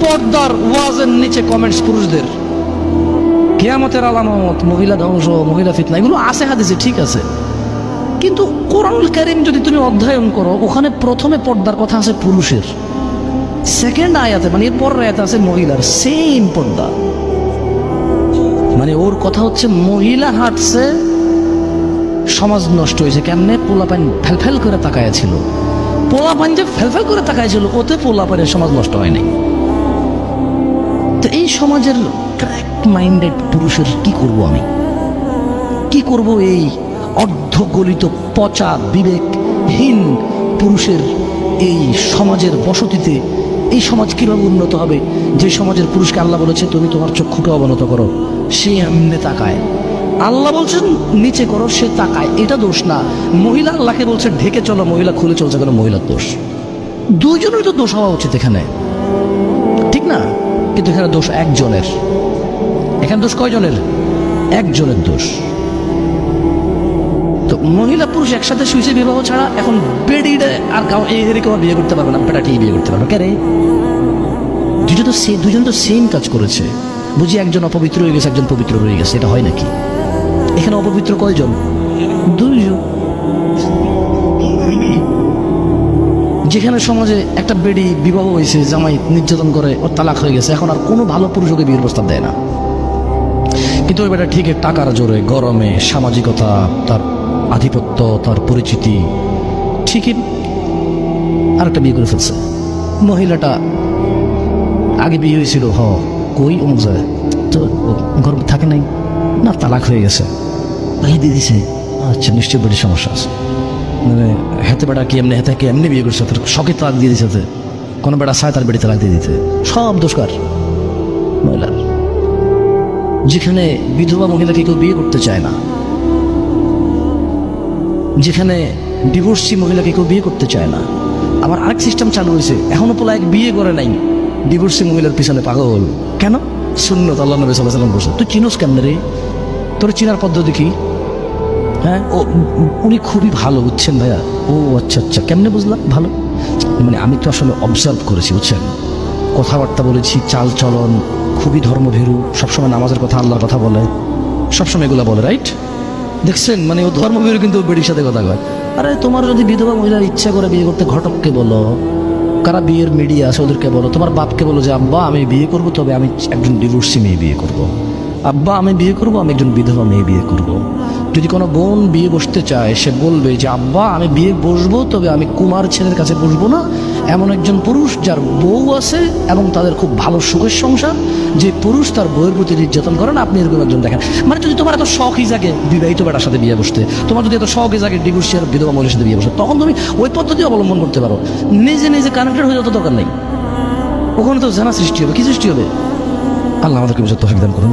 পর্দার ওয়াজের নিচে কমেন্টস পুরুষদের। কেয়ামতের আলামত, মহিলা ধ্বংস, মহিলা ফিতনা, এগুলো আছে হাদিসে, ঠিক আছে। কিন্তু কোরআনুল কারিম যদি তুমি অধ্যয়ন করো, ওখানে প্রথমে পর্দার কথা আছে পুরুষের। সেকেন্ড আয়াতে মানে এরপর আয়াতে আছে মহিলার সেম পর্দা। মানে ওর কথা হচ্ছে, মহিলা হাঁটছে, সমাজ নষ্ট হয়েছে, কেমনে? পোলাপান ফেলফেল করে তাকায়া ছিল। পোলাপান যে ফেলফেল করে তাকায়া ছিল, ওতে পোলাপানের সমাজ নষ্ট হয় নাই তো এই সমাজের ক্র্যাক মাইন্ডেড পুরুষের কি করব আমি? কি করব এই অর্ধগলিত পচা বিবেকহীন পুরুষের এই সমাজের বসতিতে? এই সমাজ কীভাবে উন্নত হবে? যে সমাজের পুরুষকে আল্লাহ বলেছে, তুমি তোমার চক্ষুকে অবনত করো। সে এমনি তাকায়। আল্লাহ বলছেন, নিচে করো, সে তাকায়। এটা দোষ না। মহিলা আল্লাহকে বলছে, ঢেকে চলো, মহিলা খুলে চলছে কেন? মহিলার দোষ। দুইজনের তো দোষ হওয়া উচিত এখানে। ঠিক না? কিন্তু এখানে দোষ একজনের। এখানে দোষ কয়জনের? একজনের দোষ। তো মহিলা পুরুষ একসাথে শুয়েছে বিবাহ ছাড়া এখন বেডিটা আর এরকম বিয়ে করতে পারবে না বেটাটি বিয়ে করতে পারবে। কে রে? দুজন তো সে দুজন তো সেম কাজ করেছে। বুঝি একজন অপবিত্র হয়ে গেছে, একজন পবিত্র হয়ে গেছে, এটা হয় নাকি? এখানে অপবিত্র কয়জন? যেখানে সমাজে একটা বেডি বিবাহ হয়েছে জামাই নির্যাতন করে ও তালাক হয়ে গেছে এখন আর কোনো ভালো পুরুষ ওকে বিয়ের প্রস্তাব দেয় না। কিন্তু ওই বেটা ঠিক টাকার জোরে গরমে সামাজিকতা তার আধিপত্য তার পরিচিতি ঠিকই আরেকটা বিয়ে করে ফেলছে। মহিলাটা আগে বিয়ে হয়েছিল হ কই অমুক তো গরম থাকে নাই। না তালাক হয়ে গেছে। দিয়ে দিছে। আচ্ছা নিশ্চয়ই বেড়ি সমস্যা আছে। মানে হেতে বেটা কি এমনি হেতে এমনি বিয়ে করছে, তার শখে তালাক দিয়ে হাতে। কোনো বেটা সায় তার বেড়ি তালাক দিয়ে দিতে। সব দোষকার মহিলার যেখানে বিধবা মহিলাকে কেউ বিয়ে করতে চায় না, যেখানে ডিভোর্সি মহিলাকে কেউ বিয়ে করতে চায় না, আবার আরেক সিস্টেম চালু হয়েছে। এখনও পোলা এক বিয়ে করে নাই। ডিভোর্সি মহিলার পিছনে পাগল। কেন? শূন্য আল্লাহ নবী সাল্লাহ সাল্লাম বসে তুই চিনোস কেমন রে? তোর চিনার পদ্ধতি কি? হ্যাঁ? ও উনি খুবই ভালো, বুঝছেন ভাইয়া? ও আচ্ছা আচ্ছা কেমনে বুঝলাম ভালো। মানে আমি তো আসলে অবজার্ভ করেছি, বুঝছেন? কথাবার্তা বলেছি, চাল চলন, খুবই ধর্মভীরু, সবসময় নামাজের কথা, আল্লাহর কথা বলে। সবসময় এগুলো বলে রাইট দেখছেন? মানে ও ধর্মভীরু, কিন্তু বেডির সাথে কথা কয়। আরে, তোমার যদি বিধবা মহিলার ইচ্ছা করে বিয়ে করতে ঘটককে বলো, কারা বিয়ের মিডিয়া আছে ওদেরকে বলো, তোমার বাপকে বলো যে, আব্বা, আমি বিয়ে করব, তবে আমি একজন ডিভোর্সি মেয়ে বিয়ে করব। আব্বা, আমি বিয়ে করব, আমি একজন বিধবা মেয়ে বিয়ে করব। যদি কোনো বোন বিয়ে বসতে চায়, সে বলবে যে, আব্বা, আমি বিয়ে বসবো, তবে আমি কুমার ছেলের কাছে বসবো না। এমন একজন পুরুষ যার বউ আছে এবং তাদের খুব ভালো সুখের সংসার, যে পুরুষ তার বউয়ের প্রতি নির্যাতন করে না, আপনি এরকম একজন দেখেন। মানে যদি তোমার এত শখই জাগে বিবাহিত বেটার সাথে বিয়ে বসতে, তোমার যদি এত শখই জাগে ডিভোর্সিয়ার বিধবা মহিলার সাথে বিয়ে বসতে, তখন তুমি ওই পদ্ধতি অবলম্বন করতে পারো। নিজে নিজে কানেক্টেড হয়ে যত দরকার নেই। ওখানে তো জানা সৃষ্টি হবে, কি সৃষ্টি হবে? আল্লাহ আমাদেরকে বুঝতে তফিক দান করুন।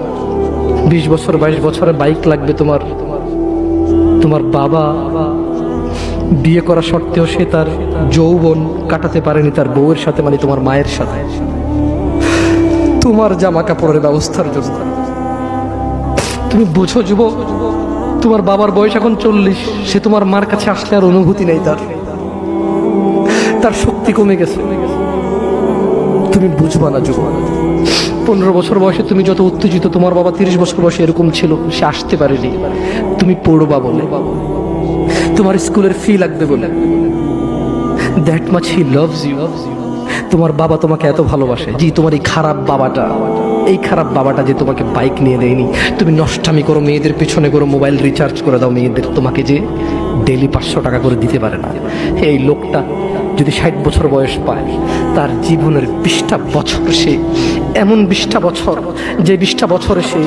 বিশ বছর, বাইশ বছরে বাইক লাগবে তোমার। তোমার বাবা বিয়ে করা সত্ত্বেও সে তার যৌবন কাটাতে পারেনি তার বউয়ের সাথে মানে তোমার মায়ের সাথে। তোমার জামা কাপড়ের ব্যবস্থার জন্য। তুমি বুঝো যুব তোমার বাবার বয়স এখন চল্লিশ, সে তোমার মার কাছে আসলে আর অনুভূতি নেই তার। তার শক্তি কমে গেছে। তুমি বুঝবা না যুব পনেরো বছর বয়সে তুমি যত উত্তেজিত, তোমার বাবা তিরিশ বছর বয়সে এরকম ছিল, সে আসতে পারেনি। তুমি পড়বা বলে। তোমার স্কুলের ফি লাগবে বলে। That much he loves you তোমার বাবা তোমাকে এত ভালোবাসে, জি, তোমার এই খারাপ বাবাটা। এই খারাপ বাবাটা যে তোমাকে বাইক নিয়ে দেয়নি। তুমি নষ্টামি করো, মেয়েদের পেছনে করো মোবাইল রিচার্জ করে দাও, মেয়েদের তোমাকে যে ডেলি পাঁচশো টাকা করে দিতে পারে না। এই লোকটা যদি ষাট বছর বয়স পায় তার জীবনের বিশটা বছর সে, এমন বিশটা বছর যে বিশটা বছরে সে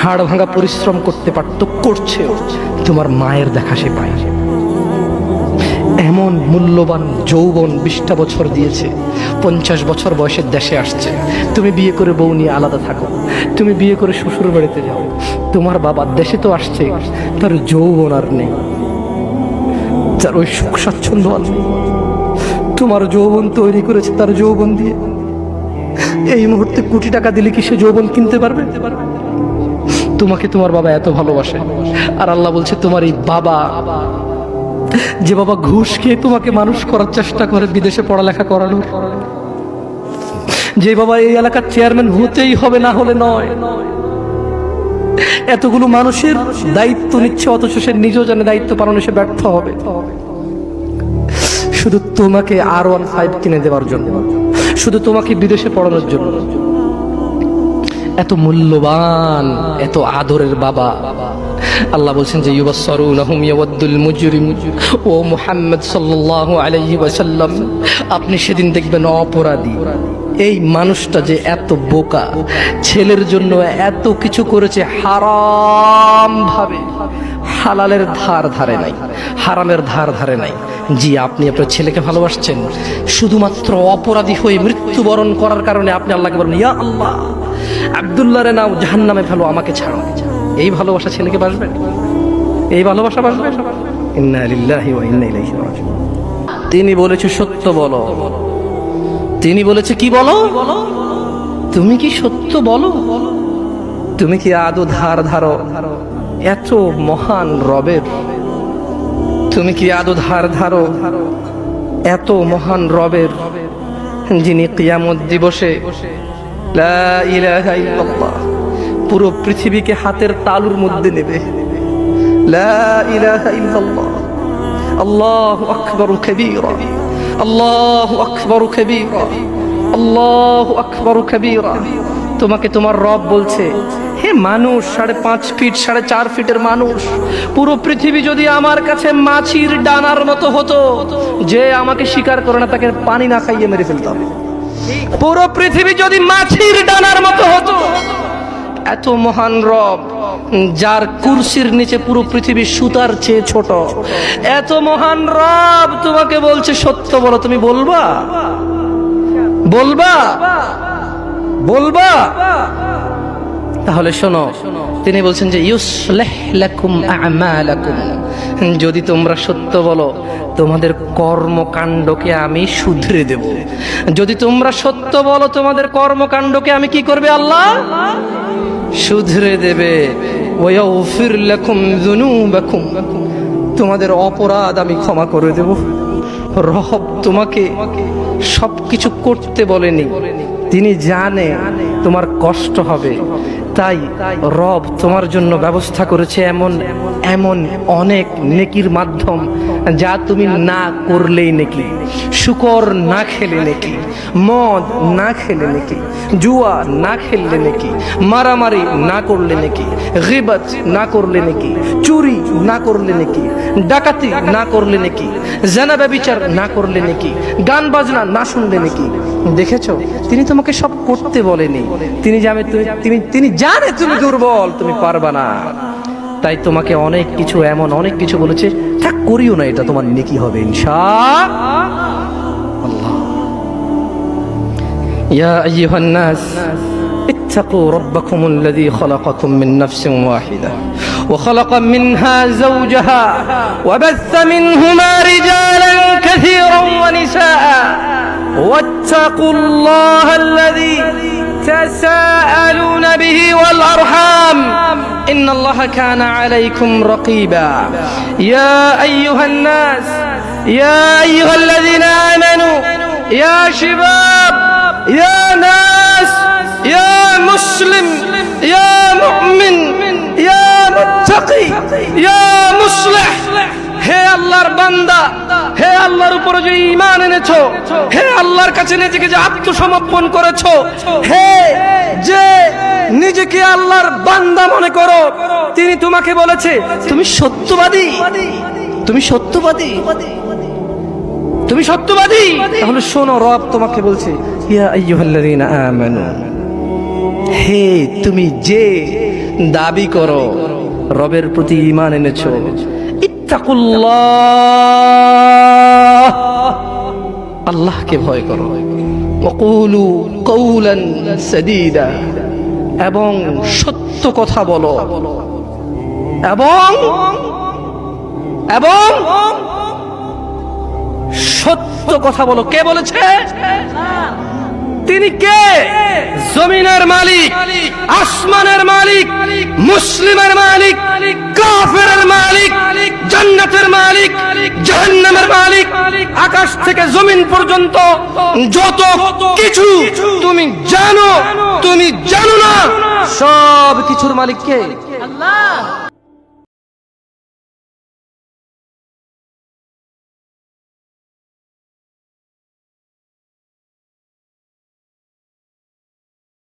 হাড় ভাঙা পরিশ্রম করতে পারত করছে তোমার মায়ের দেখা সে পায় এমন মূল্যবান যৌবন বিশটা বছর দিয়েছে, পঞ্চাশ বছর বয়সের দেশে আসছে। তুমি বিয়ে করে বউ নিয়ে আলাদা থাকো, তুমি বিয়ে করে শ্বশুর বাড়িতে যাও। তোমার বাবা দেশে তো আসছে, তার যৌবন আর নেই, তার ওই সুখ স্বাচ্ছন্দ্য আর নেই। তোমার যৌবন তৈরি করেছে তার যৌবন দিয়ে। এই মুহূর্তে কোটি টাকা দিলে কি সে যৌবন কিনতে পারবে? তোমাকে তোমার বাবা এত ভালোবাসে। আর আল্লাহ বলছে, তোমার এই বাবা, যে বাবা ঘুষ খেয়ে তোমাকে মানুষ করার চেষ্টা করে বিদেশে পড়ালেখা করানোর, যে বাবা এই এলাকার চেয়ারম্যান হতেই হবে না হলে নয়। এতগুলো মানুষের দায়িত্ব নিচ্ছে, অথচ সে নিজেও জানে দায়িত্ব পালনে সে ব্যর্থ হবে। শুধু তোমাকে আর ওয়ান ফাইভ কিনে দেওয়ার জন্য। শুধু তোমাকে বিদেশে পড়ানোর জন্য। এত মূল্যবান, এত আদরের বাবা। আল্লাহ বলছেন যে, ইউবাসসারুনাহুম ইয়াওয়াদ্দুল মুজরিম। ও মুহাম্মদ সাল্লাল্লাহু আলাইহি ওয়াসাল্লাম, আপনি সেদিন দেখবেন অপরাধী। এই মানুষটা যে এত বোকা, ছেলের জন্য এত কিছু করেছে হারাম ভাবে হালালের ধার ধারে নাই, হারামের ধার ধারে নাই। জি, আপনি আপনার ছেলেকে ভালোবাসছেন। শুধুমাত্র অপরাধী হয়ে মৃত্যুবরণ করার কারণে আপনি আল্লাহকে বলেন ইয়া আল্লাহ আব্দুল্লাহ রে নাও জাহান নামে ফেলো, আমাকে ছাড়ো। এই ভালোবাসা ছেলেকে বাসবে? এই ভালোবাসা বাসবে? তিনি বলেছে, সত্য বলো। তিনি বলেছে, কি বলো? তুমি কি সত্য বলো? তুমি কি আদৌ ধার ধারো? এত মহান রবের তুমি কি আদৌ ধার ধারো এত মহান রবের যিনি কিয়ামত দিবসে পুরো পৃথিবীকে হাতের তালুর মধ্যে নেবে? আল্লাহু আল্লাহু আল্লাহু তোমাকে তোমার রব বলছে হে মানুষ, সাড়ে পাঁচ ফিট, সাড়ে চার ফিটের মানুষ, পুরো পৃথিবী যদি আমার কাছে মাছির ডানার মতো হতো, যে আমাকে স্বীকার করে না, তাকে পানি না খাইয়ে মেরে ফেলতাম। পুরো পৃথিবী যদি মাছির ডানার মতো হতো, এত মহান রব, যার কুরসির নিচে পুরো পৃথিবী সুতার চেয়ে ছোট। এত মহান রব তোমাকে বলছে, সত্য বলো, তুমি বলবা? বলবা? বলবা? তাহলে শোনো, তিনি বলছেন যে যদি তোমরা সত্য বলো, তোমাদের কর্মকাণ্ডকে আমি শুধরে দেব। যদি তোমরা সত্য বলো, তোমাদের কর্মকাণ্ডকে আমি কি করবে আল্লাহ? শুধরে দেবে। তোমাদের অপরাধ আমি ক্ষমা করে দেব। রব তোমাকে সবকিছু করতে বলেনি। তিনি জানে তোমার কষ্ট হবে। তাই রব তোমার জন্য ব্যবস্থা করেছে এমন এমন অনেক নেকির মাধ্যম যা তুমি না করলেই নেকি। শুকর না খেলে নেকি, মদ না খেলে নেকি, জুয়া না খেললে নেকি, মারামারি না করলে নেকি, গিবত না করলে নেকি, চুরি না করলে নেকি, ডাকাতি না করলে নেকি, জানা ব্যবিচার না করলে নেকি, গান বাজনা না শুনলে নেকি। দেখেছ? তিনি তোমাকে সব করতে বলেনি। তিনি জানে তুমি তিনি তিনি জানে তুমি দুর্বল, তুমি পারবা না। তাই তোমাকে অনেক কিছু এমন অনেক কিছু বলেছে থাক করিও না এটা তোমার নেকি হবে ইনশা আল্লাহ ইয়া আইয়ুহান নাস اتقوا ربكم الذي خلقكم من نفس واحدة وخلق منها زوجها وبث منهما رجالا كثيرا ونساء واتقوا الله الذي تساءلون به والأرحام إن الله كان عليكم رقيبا. يا أيها الناس يا أيها الذين آمنوا يا شباب يا ناس يا مسلم يا مؤمن يا متقي يا مصلح. هي الله بنده হে আল্লাহর উপর যে ঈমান এনেছো, হে আল্লাহর কাছে নিজেকে যে আত্মসমর্পণ করেছ, হে যে নিজেকে আল্লাহর বান্দা মনে করো, তিনি তোমাকে বলেছে, তুমি সত্যবাদী তুমি সত্যবাদী তুমি সত্যবাদী। তাহলে শোনো, রব তোমাকে বলছে, ইয়া আইয়ুহাল্লাযীনা আমানু, হে তুমি যে দাবি করো, রবের প্রতি ঈমান এনেছো আল্লাহকে ভয় করো। ওয়াকুলু কৌলান সাদীদা। এবং সত্য কথা বলো। এবং এবং সত্য কথা বলো। কে বলেছে? তিনি কে? জমিনের মালিক, আসমানের মালিক, মুসলিমের মালিক, কাফেরের মালিক, জান্নাতের মালিক, জাহান্নামের মালিক, আকাশ থেকে জমিন পর্যন্ত যত কিছু তুমি জানো তুমি জানো না সব কিছুর মালিক কে?